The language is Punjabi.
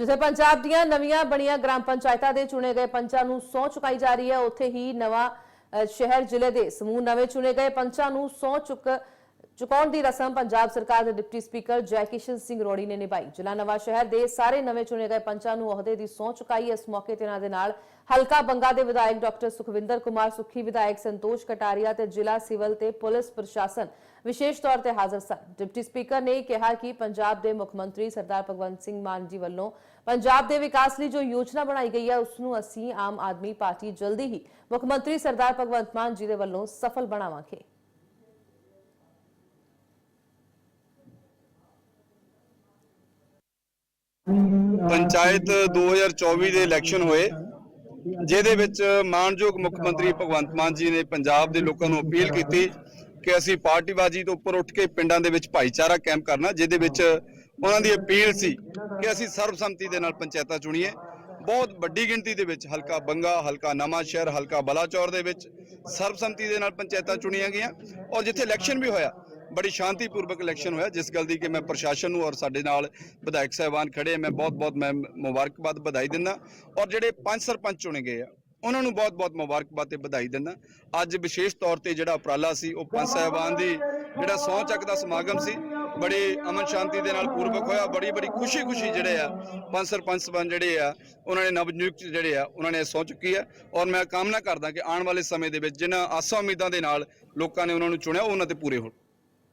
ਜਿੱਥੇ ਪੰਜਾਬ ਦੀਆਂ ਨਵੀਆਂ ਬਣੀਆਂ ਗ੍ਰਾਮ ਪੰਚਾਇਤਾਂ ਦੇ ਚੁਣੇ ਗਏ ਪੰਚਾਂ ਨੂੰ ਸਹੁੰ ਚੁਕਾਈ ਜਾ ਰਹੀ ਹੈ, ਉੱਥੇ ਹੀ ਨਵਾਂ ਸ਼ਹਿਰ ਜ਼ਿਲ੍ਹੇ ਦੇ ਸਮੂਹ ਨਵੇਂ ਚੁਣੇ ਗਏ ਪੰਚਾਂ ਨੂੰ ਸਹੁੰ ਚੁੱਕ ਚੁਕਾਉਣ ਦੀ ਰਸਮ ਪੰਜਾਬ ਸਰਕਾਰ ਦੇ ਡਿਪਟੀ ਸਪੀਕਰ ਜੈਕਿਸ਼ਨ ਸਿੰਘ ਰੋੜੀ ਨੇ ਨਿਭਾਈ। ਜ਼ਿਲ੍ਹਾ ਨਵਾਂ ਸ਼ਹਿਰ ਦੇ ਸਾਰੇ ਨਵੇਂ ਚੁਣੇ ਗਏ ਪੰਚਾਂ ਨੂੰ ਅਹੁਦੇ ਦੀ ਸਹੁੰ ਚੁਕਾਈ। ਇਸ ਮੌਕੇ ਤੇ ਇਹਨਾਂ ਦੇ ਨਾਲ ਹਲਕਾ ਬੰਗਾ ਦੇ ਵਿਧਾਇਕ ਡਾਕਟਰ ਸੁਖਵਿੰਦਰ ਕੁਮਾਰ, ਸੁੱਖੀ ਵਿਧਾਇਕ ਸੰਤੋਸ਼ ਕਟਾਰੀਆ ਤੇ ਜ਼ਿਲ੍ਹਾ ਸਿਵਲ ਤੇ ਪੁਲਿਸ ਪ੍ਰਸ਼ਾਸਨ ਵਿਸ਼ੇਸ਼ ਤੌਰ ਤੇ ਹਾਜ਼ਰ ਸਨ। ਡਿਪਟੀ ਸਪੀਕਰ ਨੇ ਕਿਹਾ ਕਿ ਪੰਜਾਬ ਦੇ ਮੁੱਖ ਮੰਤਰੀ ਸਰਦਾਰ ਭਗਵੰਤ ਸਿੰਘ ਮਾਨ ਜੀ ਵੱਲੋਂ ਪੰਜਾਬ ਦੇ ਵਿਕਾਸ ਲਈ ਜੋ ਯੋਜਨਾ ਬਣਾਈ ਗਈ ਹੈ, ਉਸ ਨੂੰ ਅਸੀਂ ਆਮ ਆਦਮੀ ਪਾਰਟੀ ਜਲਦੀ ਹੀ ਮੁੱਖ ਮੰਤਰੀ ਸਰਦਾਰ ਭਗਵੰਤ ਮਾਨ ਜੀ ਦੇ ਵੱਲੋਂ ਸਫਲ ਬਣਾਵਾਂਗੇ। ਪੰਚਾਇਤ 2024 ਦੇ ਇਲੈਕਸ਼ਨ ਹੋਏ, ਜਿਹਦੇ ਵਿੱਚ ਮਾਨਯੋਗ ਮੁੱਖ ਮੰਤਰੀ ਭਗਵੰਤ ਮਾਨ ਜੀ ਨੇ ਪੰਜਾਬ ਦੇ ਲੋਕਾਂ ਨੂੰ ਅਪੀਲ ਕੀਤੀ ਕਿ ਅਸੀਂ ਪਾਰਟੀਬਾਜ਼ੀ ਤੋਂ ਉੱਪਰ ਉੱਠ ਕੇ ਪਿੰਡਾਂ ਦੇ ਵਿੱਚ ਭਾਈਚਾਰਾ ਕੈਂਪ ਕਰਨਾ, ਜਿਹਦੇ ਵਿੱਚ ਉਹਨਾਂ ਦੀ ਅਪੀਲ ਸੀ ਕਿ ਅਸੀਂ ਸਰਬਸੰਮਤੀ ਦੇ ਨਾਲ ਪੰਚਾਇਤਾਂ ਚੁਣੀਏ। ਬਹੁਤ ਵੱਡੀ ਗਿਣਤੀ ਦੇ ਵਿੱਚ ਹਲਕਾ ਬੰਗਾ, ਹਲਕਾ ਨਵਾਂ ਸ਼ਹਿਰ, ਹਲਕਾ ਬਲਾਚੌਰ ਦੇ ਵਿੱਚ ਸਰਬਸੰਮਤੀ ਦੇ ਨਾਲ ਪੰਚਾਇਤਾਂ ਚੁਣੀਆਂ ਗਈਆਂ ਔਰ ਜਿੱਥੇ ਇਲੈਕਸ਼ਨ ਵੀ ਹੋਇਆ ਬੜੀ ਸ਼ਾਂਤੀਪੂਰਵਕ ਇਲੈਕਸ਼ਨ ਹੋਇਆ, ਜਿਸ ਗੱਲ ਦੀ ਕਿ ਮੈਂ ਪ੍ਰਸ਼ਾਸਨ ਨੂੰ ਔਰ ਸਾਡੇ ਨਾਲ ਵਿਧਾਇਕ ਸਾਹਿਬਾਨ ਖੜੇ ਮੈਂ ਬਹੁਤ-ਬਹੁਤ ਮੈਂ ਮੁਬਾਰਕਬਾਦ ਵਧਾਈ ਦਿੰਦਾ ਔਰ ਜਿਹੜੇ ਪੰਜ ਸਰਪੰਚ ਚੁਣੇ ਗਏ ਆ, ਉਹਨਾਂ ਨੂੰ ਬਹੁਤ-ਬਹੁਤ ਮੁਬਾਰਕਬਾਦ ਤੇ ਵਧਾਈ ਦਿੰਦਾ। ਅੱਜ ਵਿਸ਼ੇਸ਼ ਤੌਰ ਤੇ ਜਿਹੜਾ ਉਪਰਾਲਾ ਸੀ, ਉਹ ਪੰਜ ਸਾਹਿਬਾਨ ਦੀ ਜਿਹੜਾ ਸਹੁੰ ਚੱਕ ਦਾ ਸਮਾਗਮ ਸੀ, ਬੜੇ ਅਮਨ ਸ਼ਾਂਤੀ ਦੇ ਨਾਲ ਪੂਰਵਕ ਹੋਇਆ ਬੜੀ ਬੜੀ ਖੁਸ਼ੀ-ਖੁਸ਼ੀ ਜਿਹੜੇ ਆ, ਪੰਜ ਸਰਪੰਚ ਸਭਾ ਜਿਹੜੇ ਆ, ਉਹਨਾਂ ਨੇ ਨਵ ਨਿਯੁਕਤ ਜਿਹੜੇ ਆ, ਉਹਨਾਂ ਨੇ ਸਹੁੰ ਚੁੱਕੀ ਆ ਔਰ ਮੈਂ ਕਾਮਨਾ ਕਰਦਾ ਕਿ ਆਉਣ ਵਾਲੇ ਸਮੇਂ ਦੇ ਵਿੱਚ ਜਿਨ੍ਹਾਂ ਆਸਾਂ ਉਮੀਦਾਂ ਦੇ ਨਾਲ ਲੋਕਾਂ ਨੇ ਉਹਨਾਂ ਨੂੰ ਚੁਣਿਆ ਉਹਨਾਂ ਤੇ ਪੂਰੇ ਹੋਣ।